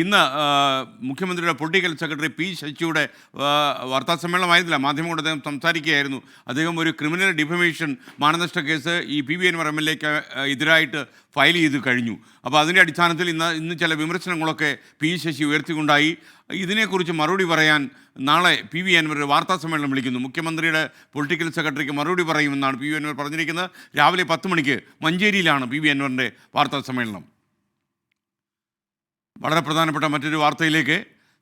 ഇന്ന് മുഖ്യമന്ത്രിയുടെ political secretary P ശശിയുടെ വാർത്താ സമ്മേളനമായിരുന്നില്ല മാധ്യമങ്ങളോട് അദ്ദേഹം സംസാരിക്കുകയായിരുന്നു. അദ്ദേഹം ഒരു ക്രിമിനൽ ഡിഫമേഷൻ മാനനഷ്ട കേസ് ഈ P V N M L എക്ക് എതിരായിട്ട് ഫയൽ ചെയ്ത് കഴിഞ്ഞു. അപ്പോൾ അതിന്റെ അടിസ്ഥാനത്തിൽ ഇന്ന് ഇന്ന് ചില വിമർശനങ്ങളൊക്കെ പി ശശി ഉയർത്തിക്കൊണ്ടായി. ഇതിനെക്കുറിച്ച് മറുപടി പറയാൻ നാളെ പി വി അൻവർ വാർത്താ സമ്മേളനം വിളിക്കുന്നു. മുഖ്യമന്ത്രിയുടെ പൊളിറ്റിക്കൽ സെക്രട്ടറിക്ക് മറുപടി പറയുമെന്നാണ് പി വി അൻവർ പറഞ്ഞിരിക്കുന്നത്. രാവിലെ പത്ത് മണിക്ക് മഞ്ചേരിയിലാണ് പി വി അൻവറിന്റെ വാർത്താ സമ്മേളനം. വളരെ പ്രധാനപ്പെട്ട മറ്റൊരു വാർത്തയിലേക്ക്.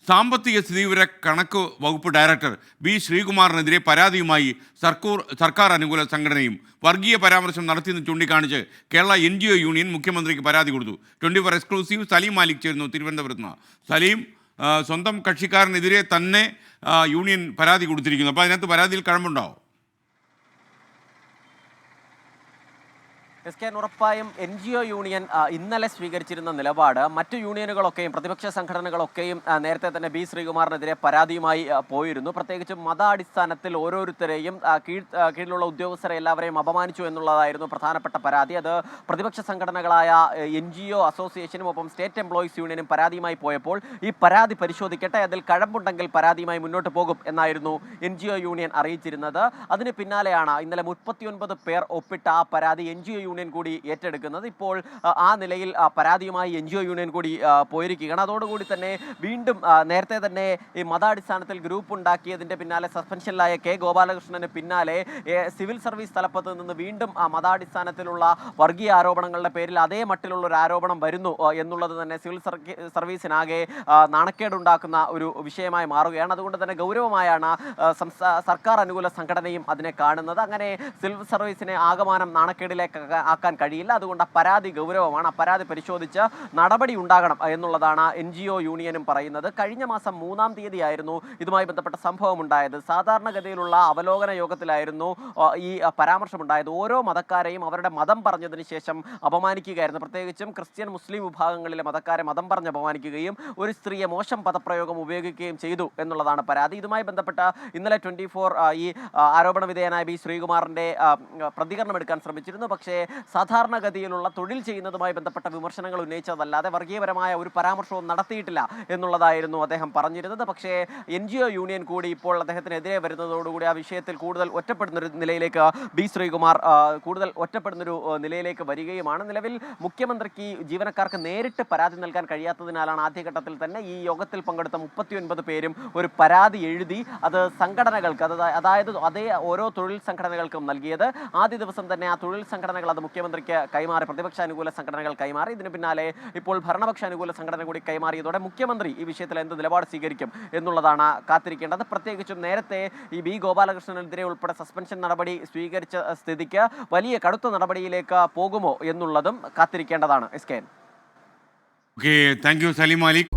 സാമ്പത്തിക സ്ഥിതിവിവര കണക്ക് വകുപ്പ് ഡയറക്ടർ ബി ശ്രീകുമാറിനെതിരെ പരാതിയുമായി സർക്കൂർ സർക്കാർ അനുകൂല സംഘടനയും വർഗീയ പരാമർശം നടത്തിയെന്ന് ചൂണ്ടിക്കാണിച്ച് Kerala N G O union മുഖ്യമന്ത്രിക്ക് പരാതി കൊടുത്തു. Twenty four exclusive Saleem Malik ചേരുന്നു തിരുവനന്തപുരത്ത് നിന്ന്. സലീം സ്വന്തം കക്ഷിക്കാരനെതിരെ തന്നെ യൂണിയൻ പരാതി കൊടുത്തിരിക്കുന്നു. അപ്പോൾ അതിനകത്ത് പരാതിയിൽ കഴമ്പുണ്ടാവും എസ് കെ ഉറപ്പായും എൻ ജി ഒ യൂണിയൻ ഇന്നലെ സ്വീകരിച്ചിരുന്ന നിലപാട് മറ്റു യൂണിയനുകളൊക്കെയും പ്രതിപക്ഷ സംഘടനകളൊക്കെയും നേരത്തെ തന്നെ ബി ശ്രീകുമാറിനെതിരെ പരാതിയുമായി പോയിരുന്നു. പ്രത്യേകിച്ചും മതാടിസ്ഥാനത്തിൽ ഓരോരുത്തരെയും കീഴ് കീഴിലുള്ള ഉദ്യോഗസ്ഥരെ എല്ലാവരെയും അപമാനിച്ചു എന്നുള്ളതായിരുന്നു പ്രധാനപ്പെട്ട പരാതി. അത് പ്രതിപക്ഷ സംഘടനകളായ എൻ ജി ഒ അസോസിയേഷനും ഒപ്പം സ്റ്റേറ്റ് എംപ്ലോയീസ് യൂണിയനും പരാതിയുമായി പോയപ്പോൾ ഈ പരാതി പരിശോധിക്കട്ടെ അതിൽ കഴമ്പുണ്ടെങ്കിൽ പരാതിയുമായി മുന്നോട്ട് പോകും എന്നായിരുന്നു എൻ ജി ഒ യൂണിയൻ അറിയിച്ചിരുന്നത്. അതിന് പിന്നാലെയാണ് ഇന്നലെ മുപ്പത്തിയൊൻപത് പേർ ഒപ്പിട്ട ആ പരാതി എൻ ജി ഒ യൂണിയൻ കൂടി ഏറ്റെടുക്കുന്നത്. ഇപ്പോൾ ആ, നിലയിൽ പരാതിയുമായി എൻ ജി ഒ യൂണിയൻ കൂടി പോയിരിക്കുകയാണ്. അതോടുകൂടി തന്നെ വീണ്ടും നേരത്തെ തന്നെ ഈ മതാടിസ്ഥാനത്തിൽ ഗ്രൂപ്പ് ഉണ്ടാക്കിയതിന്റെ പിന്നാലെ സസ്പെൻഷനിലായ കെ ഗോപാലകൃഷ്ണന് പിന്നാലെ സിവിൽ സർവീസ് തലപ്പത്ത് നിന്ന് വീണ്ടും ആ മതാടിസ്ഥാനത്തിലുള്ള വർഗീയ ആരോപണങ്ങളുടെ പേരിൽ അതേ മട്ടിലുള്ള ഒരു ആരോപണം വരുന്നു എന്നുള്ളത് തന്നെ സിവിൽ സർവീസിനാകെ നാണക്കേടുണ്ടാക്കുന്ന ഒരു വിഷയമായി മാറുകയാണ്. അതുകൊണ്ട് തന്നെ ഗൗരവമായാണ് സർക്കാർ അനുകൂല സംഘടനയും അതിനെ കാണുന്നത്. അങ്ങനെ സിവിൽ സർവീസിനെ ആകമാനം നാണക്കേടിലേക്ക് ആക്കാൻ കഴിയില്ല. അതുകൊണ്ട് പരാതി ഗൗരവമാണ്. ആ പരാതി പരിശോധിച്ച് നടപടി ഉണ്ടാകണം എന്നുള്ളതാണ് എൻ ജി ഒ യൂണിയനും പറയുന്നത്. കഴിഞ്ഞ മാസം മൂന്നാം തീയതിയായിരുന്നു ഇതുമായി ബന്ധപ്പെട്ട സംഭവം ഉണ്ടായത്. സാധാരണഗതിയിലുള്ള അവലോകന യോഗത്തിലായിരുന്നു ഈ പരാമർശം പരാമർശമുണ്ടായത്. ഓരോ മതക്കാരെയും അവരുടെ മതം പറഞ്ഞതിന് ശേഷം അപമാനിക്കുകയായിരുന്നു. പ്രത്യേകിച്ചും ക്രിസ്ത്യൻ മുസ്ലിം വിഭാഗങ്ങളിലെ മതക്കാരെ മതം പറഞ്ഞ് അപമാനിക്കുകയും ഒരു സ്ത്രീയെ മോശം പദപ്രയോഗം ഉപയോഗിക്കുകയും ചെയ്തു എന്നുള്ളതാണ് പരാതി. ഇതുമായി ബന്ധപ്പെട്ട ഇന്നലെ ട്വന്റി ഫോർ ഈ ആരോപണ വിധേയനായ ബി ശ്രീകുമാറിന്റെ പ്രതികരണം എടുക്കാൻ ശ്രമിച്ചിരുന്നു. പക്ഷേ സാധാരണഗതിയിലുള്ള തൊഴിൽ ചെയ്യുന്നതുമായി ബന്ധപ്പെട്ട വിമർശനങ്ങൾ ഉന്നയിച്ചതല്ലാതെ വർഗീയപരമായ ഒരു പരാമർശവും നടത്തിയിട്ടില്ല എന്നുള്ളതായിരുന്നു അദ്ദേഹം പറഞ്ഞിരുന്നത്. പക്ഷേ എൻ യൂണിയൻ കൂടി ഇപ്പോൾ അദ്ദേഹത്തിനെതിരെ വരുന്നതോടുകൂടി ആ വിഷയത്തിൽ കൂടുതൽ ഒറ്റപ്പെടുന്ന ഒരു നിലയിലേക്ക് ബി ശ്രീകുമാർ കൂടുതൽ ഒറ്റപ്പെടുന്നൊരു നിലയിലേക്ക് വരികയുമാണ്. നിലവിൽ മുഖ്യമന്ത്രിക്ക് ജീവനക്കാർക്ക് നേരിട്ട് പരാതി നൽകാൻ കഴിയാത്തതിനാലാണ് ആദ്യഘട്ടത്തിൽ തന്നെ ഈ യോഗത്തിൽ പങ്കെടുത്ത മുപ്പത്തിയൊൻപത് പേരും ഒരു പരാതി എഴുതി അത് സംഘടനകൾക്ക് അത് അതായത് അതേ ഓരോ തൊഴിൽ സംഘടനകൾക്കും നൽകിയത്. ആദ്യ ദിവസം തന്നെ ആ തൊഴിൽ സംഘടനകൾ അത് മുഖ്യമന്ത്രിക്ക് കൈമാറി പ്രതിപക്ഷ അനുകൂല സംഘടനകൾ കൈമാറി. ഇതിന് പിന്നാലെ ഇപ്പോൾ ഭരണപക്ഷ അനുകൂല സംഘടന കൂടി കൈമാറിയതോടെ മുഖ്യമന്ത്രി ഈ വിഷയത്തിൽ എന്ത് നിലപാട് സ്വീകരിക്കും എന്നുള്ളതാണ് കാത്തിരിക്കേണ്ടത്. പ്രത്യേകിച്ചും നേരത്തെ ഈ ബി ഗോപാലകൃഷ്ണനെതിരെ ഉൾപ്പെടെ സസ്പെൻഷൻ നടപടി സ്വീകരിച്ച സ്ഥിതിക്ക് വലിയ കടുത്ത നടപടിയിലേക്ക് പോകുമോ എന്നുള്ളതും കാത്തിരിക്കേണ്ടതാണ്. S K thank you Saleem Malik